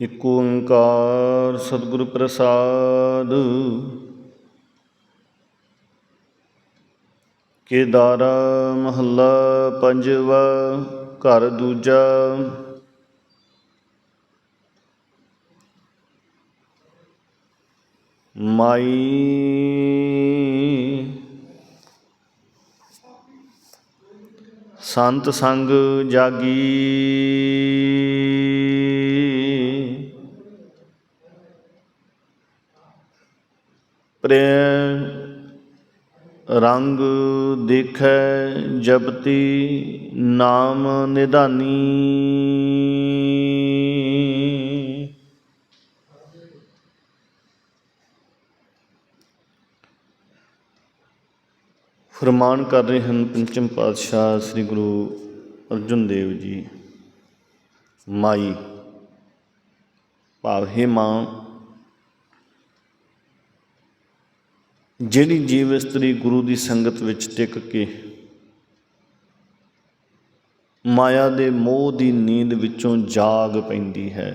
ਇਕ ਓੰਕਾਰ ਸਤਿਗੁਰ ਪ੍ਰਸਾਦ। ਕੇਦਾਰਾ ਮਹੱਲਾ ਪੰਜਵਾ ਘਰ ਦੂਜਾ। ਮਾਈ ਸੰਤ ਸੰਗ ਜਾਗੀ। ਪ੍ਰੇਮ ਰੰਗ ਦੇਖੈ ਜਪਤੀ ਨਾਮ ਨਿਧਾਨੀ। ਫਰਮਾਨ ਕਰ ਰਹੇ ਹਨ ਪੰਚਮ ਪਾਤਸ਼ਾਹ ਸ੍ਰੀ ਗੁਰੂ ਅਰਜਨ ਦੇਵ ਜੀ, ਮਾਈ ਭਾਵ ਹੈ ਮਾਂ ਜਿਹੜੀ ਜੀਵ ਇਸਤਰੀ ਗੁਰੂ ਦੀ ਸੰਗਤ ਵਿੱਚ ਟਿਕ ਕੇ ਮਾਇਆ ਦੇ ਮੋਹ ਦੀ ਨੀਂਦ ਵਿੱਚੋਂ ਜਾਗ ਪੈਂਦੀ ਹੈ,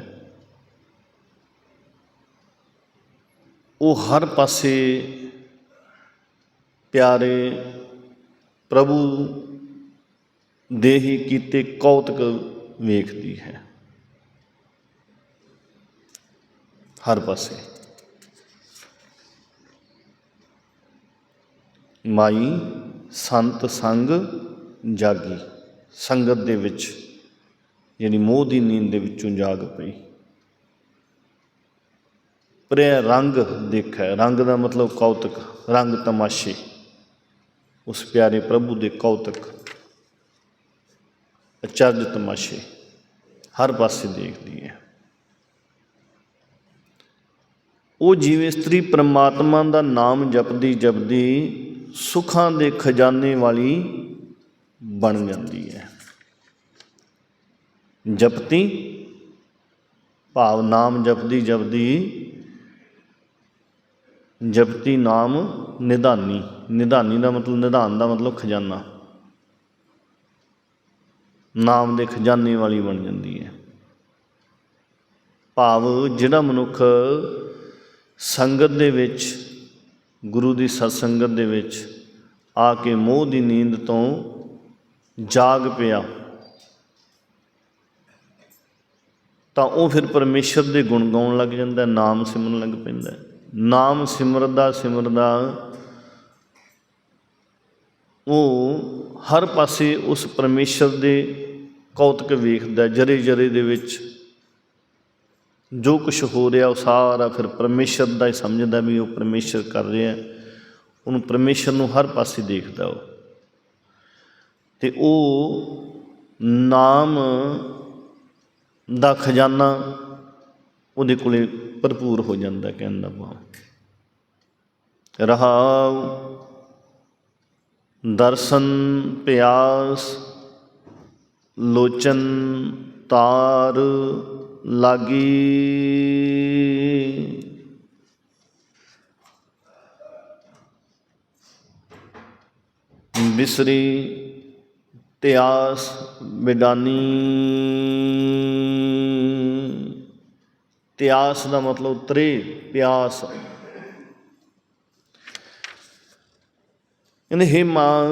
ਉਹ ਹਰ ਪਾਸੇ ਪਿਆਰੇ ਪ੍ਰਭੂ ਦੇ ਹੀ ਕੀਤੇ ਕੌਤਕ ਵੇਖਦੀ ਹੈ, ਹਰ ਪਾਸੇ। ਮਾਈ ਸੰਤ ਸੰਗ ਜਾਗੀ। ਸੰਗਤ ਦੇ ਵਿੱਚ ਜਿਹੜੀ ਮੋਹ ਦੀ ਨੀਂਦ ਦੇ ਵਿੱਚੋਂ ਜਾਗ ਪਈ। ਪ੍ਰੇ ਰੰਗ ਦੇਖੈ। ਰੰਗ ਦਾ ਮਤਲਬ ਕੌਤਕ, ਰੰਗ ਤਮਾਸ਼ੇ। ਉਸ ਪਿਆਰੇ ਪ੍ਰਭੂ ਦੇ ਕੌਤਕ ਅਚਰਜ ਤਮਾਸ਼ੇ। ਹਰ ਪਾਸੇ ਦੇਖਦੀ ਹੈ। ਉਹ ਜਿਵੇਂ ਇਸਤਰੀ ਪ੍ਰਮਾਤਮਾ ਦਾ ਨਾਮ ਜਪਦੀ ਜਪਦੀ ਸੁੱਖਾਂ ਦੇ ਖਜ਼ਾਨੇ ਵਾਲੀ ਬਣ ਜਾਂਦੀ ਹੈ। ਜਪਤੀ, ਭਾਵ ਨਾਮ ਜਪਦੀ ਜਪਦੀ, ਜਪਤੀ ਨਾਮ ਨਿਧਾਨੀ। ਨਿਧਾਨੀ ਦਾ ਮਤਲਬ, ਨਿਧਾਨ ਦਾ ਮਤਲਬ ਖਜ਼ਾਨਾ। ਨਾਮ ਦੇ ਖਜ਼ਾਨੇ ਵਾਲੀ ਬਣ ਜਾਂਦੀ ਹੈ। ਭਾਵ ਜਿਹੜਾ ਮਨੁੱਖ ਸੰਗਤ ਦੇ ਵਿੱਚ ਗੁਰੂ ਦੀ ਸਤਸੰਗਤ ਦੇ ਵਿੱਚ ਆ ਕੇ ਮੋਹ ਦੀ ਨੀਂਦ ਤੋਂ ਜਾਗ ਪਿਆ। ਤਾਂ ਉਹ ਫਿਰ ਪਰਮੇਸ਼ਰ ਦੇ ਗੁਣ ਗਾਉਣ ਲੱਗ ਜਾਂਦਾ, ਨਾਮ ਸਿਮਰਨ ਲੱਗ ਪੈਂਦਾ। ਨਾਮ ਸਿਮਰਦਾ ਸਿਮਰਦਾ ਉਹ ਹਰ ਪਾਸੇ ਉਸ ਪਰਮੇਸ਼ਰ ਦੇ ਕੌਤਕ ਵੇਖਦਾ, ਜਰੇ ਜਰੇ ਦੇ ਵਿੱਚ ਜੋ ਕੁਝ ਹੋ ਰਿਹਾ ਉਹ ਸਾਰਾ ਫਿਰ ਪਰਮੇਸ਼ਰ ਦਾ ਹੀ ਸਮਝਦਾ ਵੀ ਉਹ ਪਰਮੇਸ਼ਰ ਕਰ ਰਿਹਾ ਉਹਨੂੰ ਪਰਮੇਸ਼ਰ ਨੂੰ ਹਰ ਪਾਸੇ ਦੇਖਦਾ ਉਹ। ਤੇ ਉਹ ਨਾਮ ਦਾ ਖਜ਼ਾਨਾ ਉਹਦੇ ਕੋਲੇ ਭਰਪੂਰ ਹੋ ਜਾਂਦਾ ਕਹਿਣ ਦਾ ਭਾਵ। ਰਹਾਉ, ਦਰਸ਼ਨ, ਪਿਆਸ, ਲੋਚਨ, ਤਾਰ ਲਾਗੀ। ਬਿਸਰੀ ਤਿਆਸ ਬਿਡਾਨੀ। ਤਿਆਸ ਦਾ ਮਤਲਬ ਤ੍ਰੇ ਪਿਆਸ। ਇਹਨੇ ਹੇ ਮਾਂ,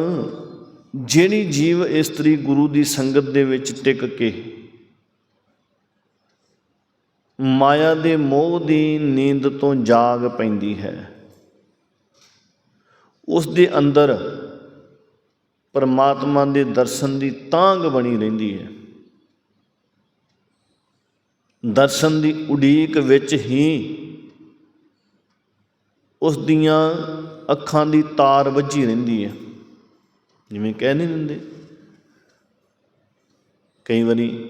ਜਿਹੜੀ ਜੀਵ ਇਸਤਰੀ ਗੁਰੂ ਦੀ ਸੰਗਤ ਦੇ ਵਿੱਚ ਟਿਕ ਕੇ ਮਾਇਆ ਦੇ ਮੋਹ ਦੀ ਨੀਂਦ ਤੋਂ ਜਾਗ ਪੈਂਦੀ ਹੈ। ਉਸ ਦੇ ਅੰਦਰ ਪਰਮਾਤਮਾ ਦੇ ਦਰਸ਼ਨ ਦੀ ਤਾਂਗ ਬਣੀ ਰਹਿੰਦੀ ਹੈ। ਦਰਸ਼ਨ ਦੀ ਉਡੀਕ ਵਿੱਚ ਹੀ ਉਸ ਦੀਆਂ ਅੱਖਾਂ ਦੀ ਤਾਰ ਵੱਜੀ ਰਹਿੰਦੀ ਹੈ। ਜਿਵੇਂ ਕਹਿ ਨਹੀਂ ਦਿੰਦੇ। ਕਈ ਵਾਰੀ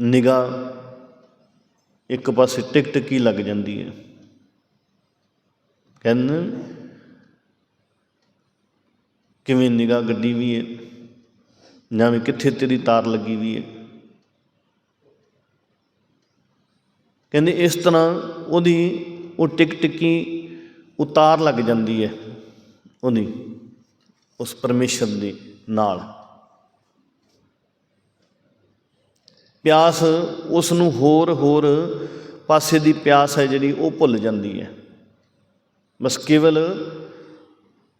ਨਿਗਾਹ ਇੱਕ ਪਾਸੇ ਟਿਕ ਟਿਕ ਲੱਗ ਜਾਂਦੀ ਹੈ। ਕਹਿੰਦੇ ਕਿਵੇਂ ਨਿਗਾਹ ਗੱਡੀ ਵੀ ਹੈ, ਜਾਂ ਵੀ ਕਿੱਥੇ ਤੇਰੀ ਤਾਰ ਲੱਗੀ ਵੀ ਹੈ। ਕਹਿੰਦੇ ਇਸ ਤਰ੍ਹਾਂ ਉਹਦੀ ਉਹ ਟਿਕ ਟਿਕੀ ਉਤਾਰ ਲੱਗ ਜਾਂਦੀ ਹੈ ਉਹਦੀ, ਉਸ ਪਰਮੇਸ਼ਰ ਦੇ ਨਾਲ। ਪਿਆਸ ਉਸ ਨੂੰ ਹੋਰ ਹੋਰ ਪਾਸੇ ਦੀ ਪਿਆਸ ਹੈ ਜਿਹੜੀ ਉਹ ਭੁੱਲ ਜਾਂਦੀ ਹੈ। ਬਸ ਕੇਵਲ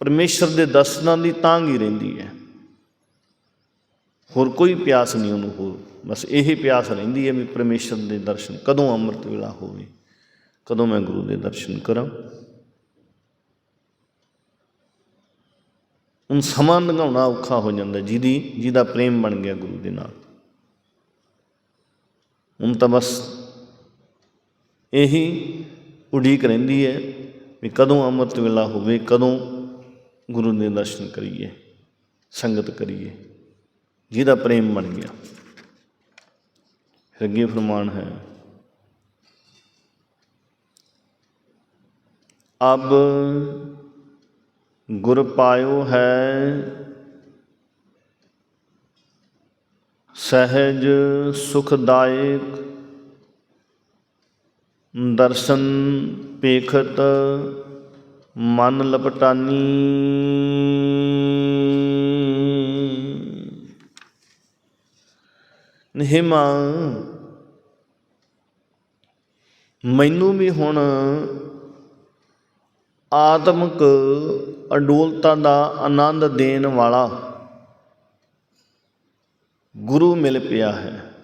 ਪਰਮੇਸ਼ਰ ਦੇ ਦਰਸ਼ਨਾਂ ਦੀ ਤਾਂਘ ਹੀ ਰਹਿੰਦੀ ਹੈ। ਹੋਰ ਕੋਈ ਪਿਆਸ ਨਹੀਂ ਉਹਨੂੰ ਹੋਰ, ਬਸ ਇਹੀ ਪਿਆਸ ਰਹਿੰਦੀ ਹੈ ਵੀ ਪਰਮੇਸ਼ਰ ਦੇ ਦਰਸ਼ਨ ਕਦੋਂ ਅੰਮ੍ਰਿਤ ਵੇਲਾ ਹੋਵੇ, ਕਦੋਂ ਮੈਂ ਗੁਰੂ ਦੇ ਦਰਸ਼ਨ ਕਰਾਂ। ਹੁਣ ਸਮਾਂ ਲੰਘਾਉਣਾ ਔਖਾ ਹੋ ਜਾਂਦਾ, ਜਿਹਦੀ, ਜਿਹਦਾ ਪ੍ਰੇਮ ਬਣ ਗਿਆ ਗੁਰੂ ਦੇ ਨਾਲ। ਹੁਣ ਤਾਂ ਬਸ ਇਹੀ ਉਡੀਕ ਰਹਿੰਦੀ ਹੈ ਵੀ ਕਦੋਂ ਅੰਮ੍ਰਿਤ ਵੇਲਾ ਹੋਵੇ, ਕਦੋਂ ਗੁਰੂ ਦੇ ਦਰਸ਼ਨ ਕਰੀਏ, ਸੰਗਤ ਕਰੀਏ, ਜਿਹਦਾ ਪ੍ਰੇਮ ਬਣ ਗਿਆ। ਫਿਰ ਅੱਗੇ ਫਰਮਾਨ ਹੈ, ਅਬ ਗੁਰ ਪਾਇਓ ਹੈ ਸਹਿਜ ਸੁਖਦਾਇਕ ਦਰਸ਼ਨ ਪੇਖਤ ਮਨ ਲਪਟਾਨੀ। ਨਿਹਿਮਾ, ਮੈਨੂੰ ਵੀ ਹੁਣ ਆਤਮਿਕ ਅਡੋਲਤਾ ਦਾ ਆਨੰਦ ਦੇਣ ਵਾਲਾ ਗੁਰੂ ਮਿਲ ਪਿਆ ਹੈ।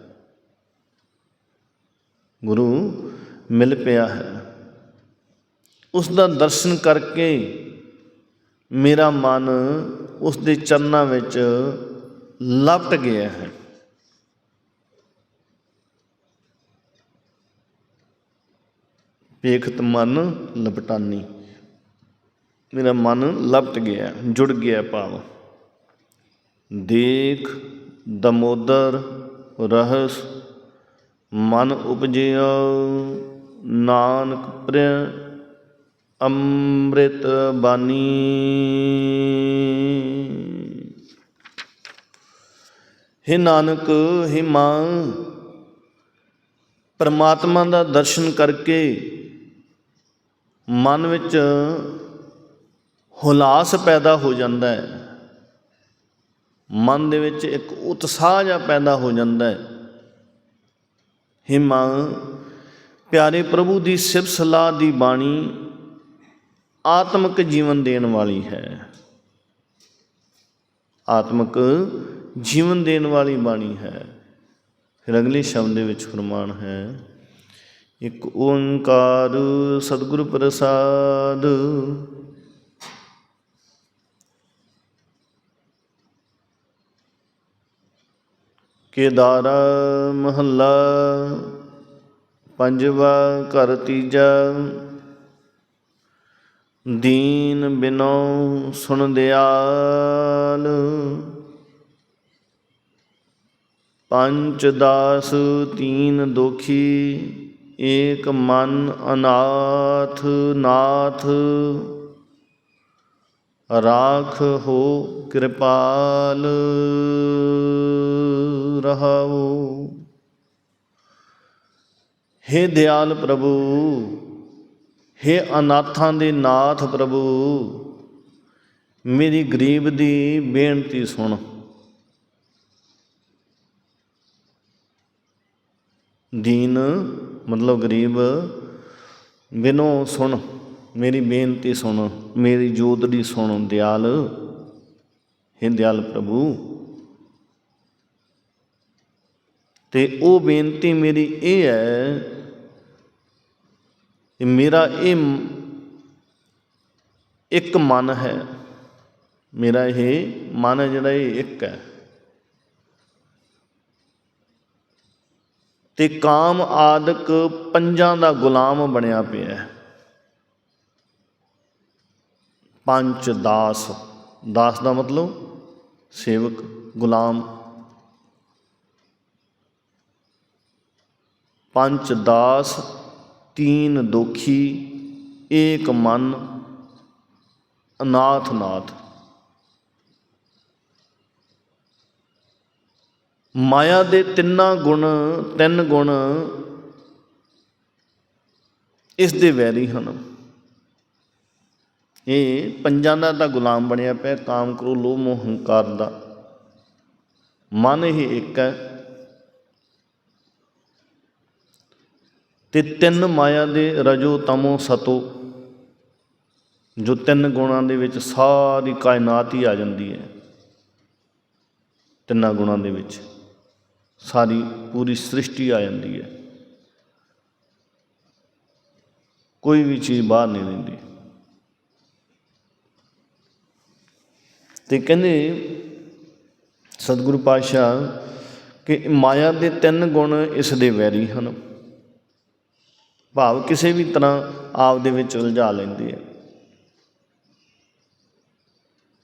ਗੁਰੂ ਮਿਲ ਪਿਆ ਹੈ। ਉਸ ਦਾ ਦਰਸ਼ਨ ਕਰਕੇ ਮੇਰਾ ਮਨ ਉਸ ਦੇ ਚਰਨਾਂ ਵਿੱਚ ਲਪਟ ਗਿਆ ਹੈ। ਵੇਖਤ ਮਨ ਲਪਟਾਨੀ। ਮੇਰਾ ਮਨ ਲਪਟ ਗਿਆ, ਜੁੜ ਗਿਆ ਭਾਵ। ਦੇਖ ਦਮੋਦਰ ਰਹਸ, ਮਨ ਉਪਜਿਆ ਨਾਨਕ ਪ੍ਰਿਆ ਅੰਮ੍ਰਿਤ ਬਾਣੀ। ਹੇ ਨਾਨਕ हे ਮਾਂ, ਪਰਮਾਤਮਾ ਦਾ ਦਰਸ਼ਨ ਕਰਕੇ ਮਨ ਵਿੱਚ ਹੁਲਾਸ ਪੈਦਾ ਹੋ ਜਾਂਦਾ ਹੈ। ਮਨ ਦੇ ਵਿੱਚ ਇੱਕ ਉਤਸ਼ਾਹ ਜਿਹਾ ਪੈਦਾ ਹੋ ਜਾਂਦਾ ਹੈ। ਹੇ ਮਾਂ ਪਿਆਰੇ ਪ੍ਰਭੂ ਦੀ ਸਿਫਤ ਸਲਾਹ ਦੀ ਬਾਣੀ ਆਤਮਿਕ ਜੀਵਨ ਦੇਣ ਵਾਲੀ ਹੈ। ਆਤਮਿਕ ਜੀਵਨ ਦੇਣ ਵਾਲੀ ਬਾਣੀ ਹੈ। ਫਿਰ ਅਗਲੇ ਸ਼ਬਦ ਦੇ ਵਿੱਚ ਫਰਮਾਨ ਹੈ, ਇੱਕ ਓੰਕਾਰ ਸਤਿਗੁਰ ਪ੍ਰਸਾਦ ਕੇਦਾਰਾ ਮਹੱਲਾ, ਪੰਜਵਾ ਘਰ ਤੀਜਾ। ਦੀਨ ਬਿਨੋ ਸੁਣ ਦਿਆਲ ਪੰਚ ਦਾਸ ਤੀਨ ਦੁਖੀ, ਏਕ ਮਨ ਅਨਾਥ ਨਾਥ। ਰਾਖ ਹੋ ਕਿਰਪਾਲ। ਰਹਾਉ ਹੇ ਦਿਆਲ ਪ੍ਰਭੂ, ਹੇ ਅਨਾਥਾਂ ਦੇ ਨਾਥ ਪ੍ਰਭੂ, ਮੇਰੀ ਗਰੀਬ ਦੀ ਬੇਨਤੀ ਸੁਣ। ਦੀਨ, ਮਤਲਬ ਗਰੀਬ, ਬਿਨੋ ਸੁਣ, ਮੇਰੀ ਬੇਨਤੀ ਸੁਣ, ਮੇਰੀ ਜੋਤ ਦੀ ਸੁਣ, ਦਿਆਲ। ਹੇ ਦਿਆਲ ਪ੍ਰਭੂ ਤੇ ਉਹ ਬੇਨਤੀ ਮੇਰੀ ਇਹ ਹੈ ਕਿ ਮੇਰਾ ਇਹ ਇੱਕ ਮਨ ਹੈ। ਮੇਰਾ ਇਹ ਮਨ ਹੈ ਜਿਹੜਾ ਇਹ ਇੱਕ ਹੈ। ਤੇ ਕਾਮ ਆਦਿਕ ਪੰਜਾਂ ਦਾ ਗੁਲਾਮ ਬਣਿਆ ਪਿਆ ਹੈ। ਪੰਚ ਦਾਸ। ਦਾਸ ਦਾ ਮਤਲਬ ਸੇਵਕ, ਗੁਲਾਮ। ਪੰਚ ਦਾਸ, ਤੀਨ ਦੋਖੀ, ਏਕ ਮਨ, ਅਨਾਥ ਨਾਥ। ਮਾਇਆ ਦੇ ਤਿੰਨਾਂ ਗੁਣ, ਤਿੰਨ ਗੁਣ ਇਸ ਦੇ ਵੈਰੀ ਹਨ। ਇਹ ਪੰਜਾਂ ਦਾ ਤਾਂ ਗੁਲਾਮ ਬਣਿਆ ਪਿਆ, ਕਾਮ ਕ੍ਰੋ ਲੋਭ, ਮੋਹ, ਹੰਕਾਰ ਦਾ। ਮਨ ਹੀ ਇੱਕ ਹੈ। ਤੇ ਤਿੰਨ ਮਾਇਆ ਦੇ ਰਜੋ ਤਮੋ ਸਤੋ, ਜੋ ਤਿੰਨ ਗੁਣਾਂ ਦੇ ਵਿੱਚ ਸਾਰੀ ਕਾਇਨਾਤ ਹੀ ਆ ਜਾਂਦੀ ਹੈ। ਤਿੰਨਾਂ ਗੁਣਾਂ ਦੇ ਵਿੱਚ ਸਾਰੀ ਪੂਰੀ ਸ੍ਰਿਸ਼ਟੀ ਆ ਜਾਂਦੀ ਹੈ। ਕੋਈ ਵੀ ਚੀਜ਼ ਬਾਹਰ ਨਹੀਂ ਰਹਿੰਦੀ। ਤੇ ਕਹਿੰਦੇ ਸਤਿਗੁਰੂ ਪਾਤਸ਼ਾਹ ਕਿ ਮਾਇਆ ਦੇ ਤਿੰਨ ਗੁਣ ਇਸ ਦੇ ਵੈਰੀ ਹਨ। ਭਾਵ ਕਿਸੇ ਵੀ ਤਰ੍ਹਾਂ ਆਪ ਦੇ ਵਿੱਚ ਉਲਝਾ ਲੈਂਦੀ ਹੈ।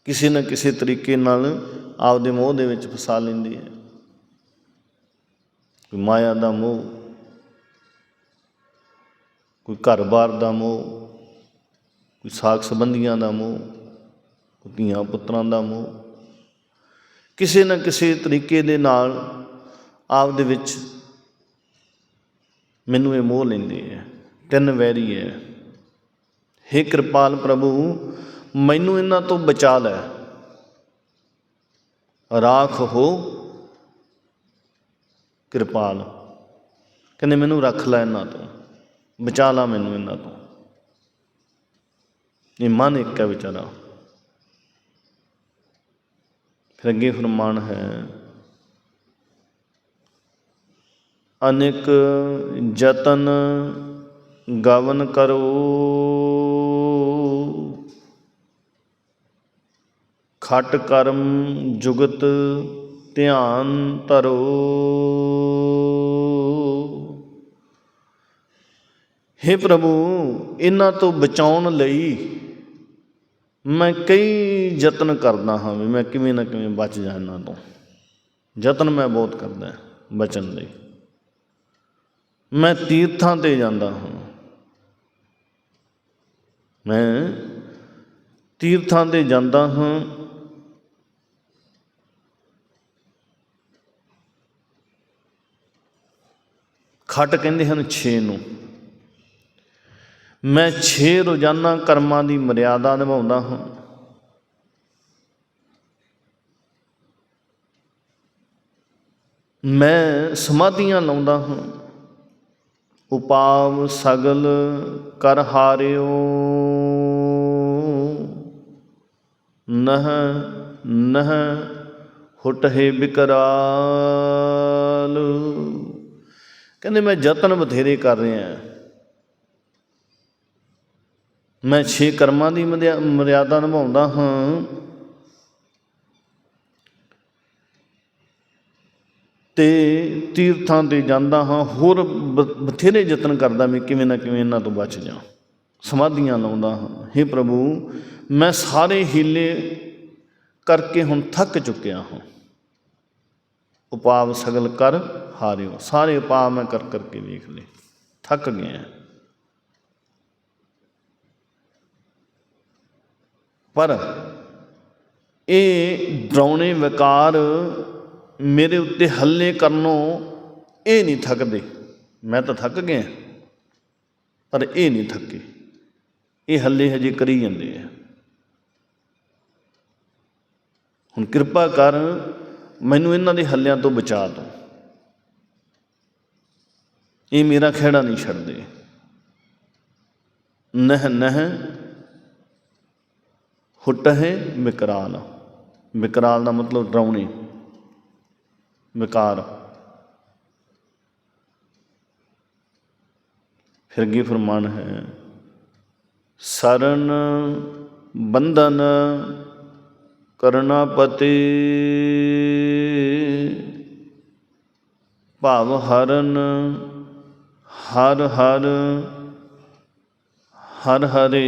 ਕਿਸੇ ਨਾ ਕਿਸੇ ਤਰੀਕੇ ਨਾਲ ਆਪ ਦੇ ਮੋਹ ਦੇ ਵਿੱਚ ਫਸਾ ਲੈਂਦੀ ਹੈ। ਕੋਈ ਮਾਇਆ ਦਾ ਮੋਹ, ਕੋਈ ਘਰ-ਬਾਰ ਦਾ ਮੋਹ, ਕੋਈ ਸਾਖ ਸੰਬੰਧੀਆਂ ਦਾ ਮੋਹ, ਕੋਈ ਧੀਆਂ ਪੁੱਤਰਾਂ ਦਾ ਮੋਹ, ਕਿਸੇ ਨਾ ਕਿਸੇ ਤਰੀਕੇ ਦੇ ਨਾਲ ਆਪ ਦੇ ਵਿੱਚ ਮੈਨੂੰ ਇਹ ਮੋਹ ਲੈਂਦੇ ਹੈ ਤਿੰਨ ਵੈਰੀ ਹੈ हे ਕਿਰਪਾਲ ਪ੍ਰਭੂ, ਮੈਨੂੰ ਇਹਨਾਂ ਤੋਂ ਬਚਾ ਲੈ। ਰਾਖ ਹੋ ਕਿਰਪਾਲ, ਕਹਿੰਦੇ ਮੈਨੂੰ ਰੱਖ ਲੈ ਇਹਨਾਂ ਤੋਂ, ਬਚਾ ਲਾ ਮੈਨੂੰ ਇਹਨਾਂ ਤੋਂ। ਇਹ ਮਨ ਇੱਕ ਹੈ ਵਿਚਾਰਾ। ਫਿਰ ਅੱਗੇ ਫਰਮਾਨ ਹੈ ਅਨਿਕ ਯਤਨ ਗਵਨ ਕਰੋ। ਖਟ ਕਰਮ ਜੁਗਤ ਧਿਆਨ ਧਰੋ। हे ਪ੍ਰਭੂ, ਇਹਨਾਂ ਤੋਂ ਬਚਾਉਣ ਲਈ ਮੈਂ ਕਈ ਯਤਨ ਕਰਦਾ ਹਾਂ ਵੀ ਮੈਂ ਕਿਵੇਂ ਨਾ ਕਿਵੇਂ ਬਚ ਜਾ ਇਹਨਾਂ ਤੋਂ। ਯਤਨ ਮੈਂ ਬਹੁਤ ਕਰਦਾ ਬਚਣ ਲਈ। ਮੈਂ ਤੀਰਥਾਂ ਤੇ ਜਾਂਦਾ ਹਾਂ। ਮੈਂ ਤੀਰਥਾਂ ਤੇ ਜਾਂਦਾ ਹਾਂ। ਖੱਟ ਕਹਿੰਦੇ ਹਨ 6 ਨੂੰ। ਮੈਂ 6 ਰੋਜ਼ਾਨਾ ਕਰਮਾਂ ਦੀ ਮਰਿਆਦਾ ਨਿਭਾਉਂਦਾ ਹਾਂ। ਮੈਂ ਸਮਾਧੀਆਂ ਲਾਉਂਦਾ ਹਾਂ। ਉਪਾਵ ਸਗਲ ਕਰ ਹਾਰਿਓ। ਨਹ ਨਹ, ਹੁਟਹਿ ਬਿਕਰਾਲ। ਕਹਿੰਦੇ ਮੈਂ ਯਤਨ ਬਥੇਰੇ ਕਰ ਰਿਹਾ। ਮੈਂ ਛੇ ਕਰਮਾਂ ਦੀ ਮਰਿਆ- ਮਰਿਆਦਾ ਨਿਭਾਉਂਦਾ ਹਾਂ। ਤੇ ਤੀਰਥਾਂ ਤੇ ਜਾਂਦਾ ਹਾਂ, ਹੋਰ ਬ- ਬਥੇਰੇ ਯਤਨ ਕਰਦਾ ਮੈਂ ਕਿਵੇਂ ਨਾ ਕਿਵੇਂ ਇਹਨਾਂ ਤੋਂ ਬਚ ਜਾ ਸਮਾਧੀਆਂ ਲਾਉਂਦਾ ਹਾਂ। हे ਪ੍ਰਭੂ, ਮੈਂ ਸਾਰੇ ਹੀਲੇ ਕਰਕੇ ਹੁਣ ਥੱਕ ਚੁੱਕਿਆ ਹਾਂ। ਉਪਾਵ ਸਗਲ ਕਰ ਹਾਰਿਓ। ਸਾਰੇ ਉਪਾਅ ਮੈਂ ਕਰ ਕਰਕੇ ਵੇਖ ਲਏ। ਥੱਕ ਗਿਆ ਪਰ ਇਹ ਡਰਾਉਣੇ ਵਿਕਾਰ ਮੇਰੇ ਉੱਤੇ ਹੱਲੇ ਕਰਨੋਂ ਇਹ ਨਹੀਂ ਥੱਕਦੇ। ਮੈਂ ਤਾਂ ਥੱਕ ਗਿਆ। ਪਰ ਇਹ ਨਹੀਂ ਥੱਕੇ। ਇਹ ਹੱਲੇ ਹਜੇ ਕਰੀ ਜਾਂਦੇ ਆ। ਹੁਣ ਕਿਰਪਾ ਕਰ ਮੈਨੂੰ ਇਹਨਾਂ ਦੇ ਹੱਲਿਆਂ ਤੋਂ ਬਚਾ ਦੋ ਇਹ ਮੇਰਾ ਖਿਹੜਾ ਨਹੀਂ ਛੱਡਦੇ। ਨਹ ਨਹ ਹੁੱਟ ਹੈ ਵਿਕਰਾਲ ਵਿਕਰਾਲ ਦਾ ਮਤਲਬ ਡਰਾਉਣੇ। ਵਿਕਾਰ ਫਿਰ ਅੱਗੇ ਫਰਮਾਨ ਹੈ ਸਰਨ ਬੰਧਨ ਕਰਨਾਪਤੀ ਭਾਵ ਹਰਨ ਹਰ ਹਰ ਹਰ ਹਰੇ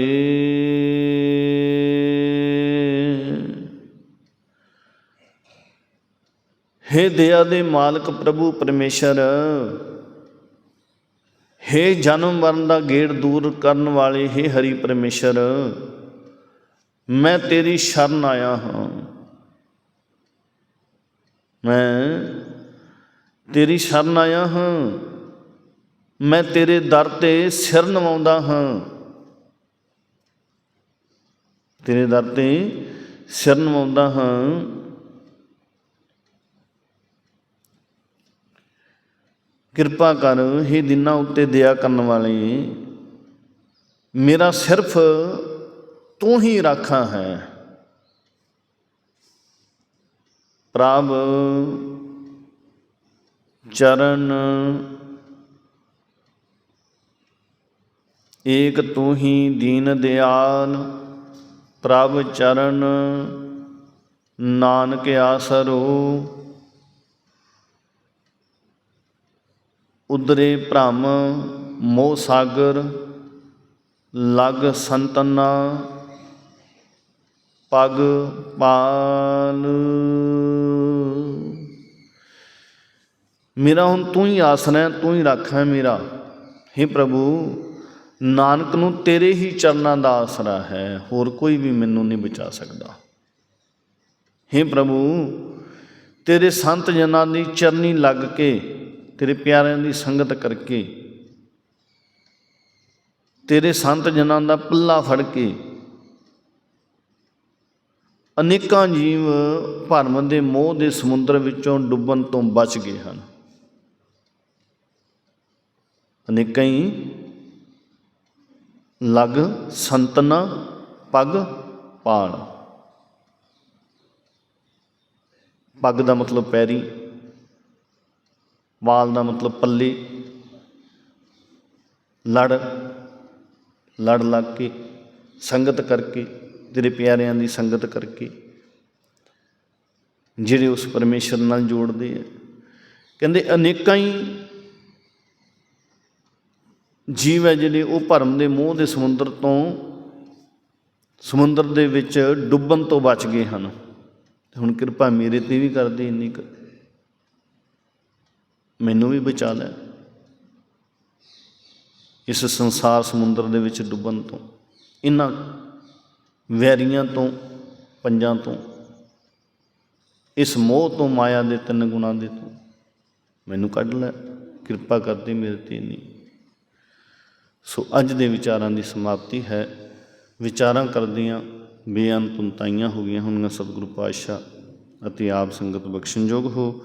ਹੇ ਦਇਆ ਦੇ ਮਾਲਕ ਪ੍ਰਭੂ ਪਰਮੇਸ਼ਰ, ਹੇ ਜਨਮ ਮਰਨ ਦਾ ਗੇੜ ਦੂਰ ਕਰਨ ਵਾਲੇ ਹੇ ਹਰੀ ਪਰਮੇਸ਼ਰ, ਮੈਂ ਤੇਰੀ ਸ਼ਰਨ ਆਇਆ ਹਾਂ। ਮੈਂ ਤੇਰੀ ਸ਼ਰਨ ਆਇਆ ਹਾਂ। ਮੈਂ ਤੇਰੇ ਦਰ ਤੇ ਸਿਰ ਨਵਾਉਂਦਾ ਹਾਂ। ਤੇਰੇ ਦਰ ਤੇ ਸਿਰ ਨਵਾਉਂਦਾ ਹਾਂ। ਕਿਰਪਾ ਕਰ हे ਦਿਨਾਂ ਉੱਤੇ ਦਇਆ ਕਰਨ ਵਾਲੇ ਮੇਰਾ ਸਿਰਫ ਤੂੰ ਹੀ ਰਾਖਾ ਹੈ। ਪ੍ਰਭ, ਚਰਨ ਏਕ ਤੂੰ ਹੀ ਦੀਨ ਦਿਆਲ, ਪ੍ਰਭ ਚਰਨ ਨਾਨਕ ਆਸਰੋ। ਉਦਰੇ ਭ੍ਰਮ, ਮੋਹ ਸਾਗਰ, ਲਗ ਸੰਤਨਾ, ਪਗ ਪਾਲ ਮੇਰਾ ਹੁਣ ਤੂੰ ਹੀ ਆਸਰਾ ਹੈ, ਤੂੰ ਹੀ ਰੱਖਾ ਹੈ ਮੇਰਾ। हे ਪ੍ਰਭੂ, ਨਾਨਕ ਨੂੰ ਤੇਰੇ ਹੀ ਚਰਨਾਂ ਦਾ ਆਸਰਾ ਹੈ, ਹੋਰ ਕੋਈ ਵੀ ਮੈਨੂੰ ਨਹੀਂ ਬਚਾ ਸਕਦਾ। हे ਪ੍ਰਭੂ, ਤੇਰੇ ਸੰਤ ਜਨਾਂ ਦੀ ਚਰਨੀ ਲੱਗ ਕੇ ਤੇਰੇ ਪਿਆਰਿਆਂ ਦੀ ਸੰਗਤ ਕਰਕੇ, ਤੇਰੇ ਸੰਤ ਜਨਾਂ ਦਾ ਪੱਲਾ ਫੜ ਕੇ, ਅਨੇਕਾਂ ਜੀਵ ਭਰਮ ਦੇ ਮੋਹ ਦੇ ਸਮੁੰਦਰ ਵਿੱਚੋਂ ਡੁੱਬਣ ਤੋਂ ਬਚ ਗਏ ਹਨ। ਅਨੇਕਾਂ ਹੀ ਲਗ, ਸੰਤਨਾ, ਪਗ ਪਾਲ ਪੱਗ ਦਾ ਮਤਲਬ ਪੈਰੀ। ਵਾਲ ਦਾ ਮਤਲਬ ਪੱਲੇ, ਲੜ ਲੜ ਲੱਗ ਕੇ, ਸੰਗਤ ਕਰਕੇ ਤੇਰੇ ਪਿਆਰਿਆਂ ਦੀ ਸੰਗਤ ਕਰਕੇ, ਜਿਹੜੇ ਉਸ ਪਰਮੇਸ਼ਰ ਨਾਲ ਜੋੜਦੇ ਆ। ਕਹਿੰਦੇ ਅਨੇਕਾਂ ਹੀ ਜੀਵ ਹੈ ਜਿਹੜੇ ਉਹ ਭਰਮ ਦੇ ਮੋਹ ਦੇ ਸਮੁੰਦਰ ਤੋਂ, ਸਮੁੰਦਰ ਦੇ ਵਿੱਚ ਡੁੱਬਣ ਤੋਂ ਬਚ ਗਏ ਹਨ। ਤੇ ਹੁਣ ਕਿਰਪਾ ਮੇਰੇ ਤੇ ਵੀ ਕਰਦੇ ਇੰਨੀ ਕੁ। ਮੈਨੂੰ ਵੀ ਬਚਾ ਲੈ। ਇਸ ਸੰਸਾਰ ਸਮੁੰਦਰ ਦੇ ਵਿੱਚ ਡੁੱਬਣ ਤੋਂ ਇਹਨਾਂ ਵੈਰੀਆਂ ਤੋਂ, ਪੰਜਾਂ ਤੋਂ, ਇਸ ਮੋਹ ਤੋਂ, ਮਾਇਆ ਦੇ ਤਿੰਨ ਗੁਣਾਂ ਦੇ ਤੋਂ ਮੈਨੂੰ ਕੱਢ ਲੈ। ਕਿਰਪਾ ਕਰਦੀ ਮੇਰੇ ਤੇ ਨਹੀਂ ਸੋ ਅੱਜ ਦੇ ਵਿਚਾਰਾਂ ਦੀ ਸਮਾਪਤੀ ਹੈ। ਵਿਚਾਰਾਂ ਕਰਦੀਆਂ ਬੇਅੰਤ ਉਨਤਾਈਆਂ ਹੋ ਗਈਆਂ ਹੋਣਗੀਆਂ। ਸਤਿਗੁਰੂ ਪਾਤਸ਼ਾਹ ਅਤੇ ਆਪ ਸੰਗਤ ਬਖਸ਼ਣਯੋਗ ਹੋ।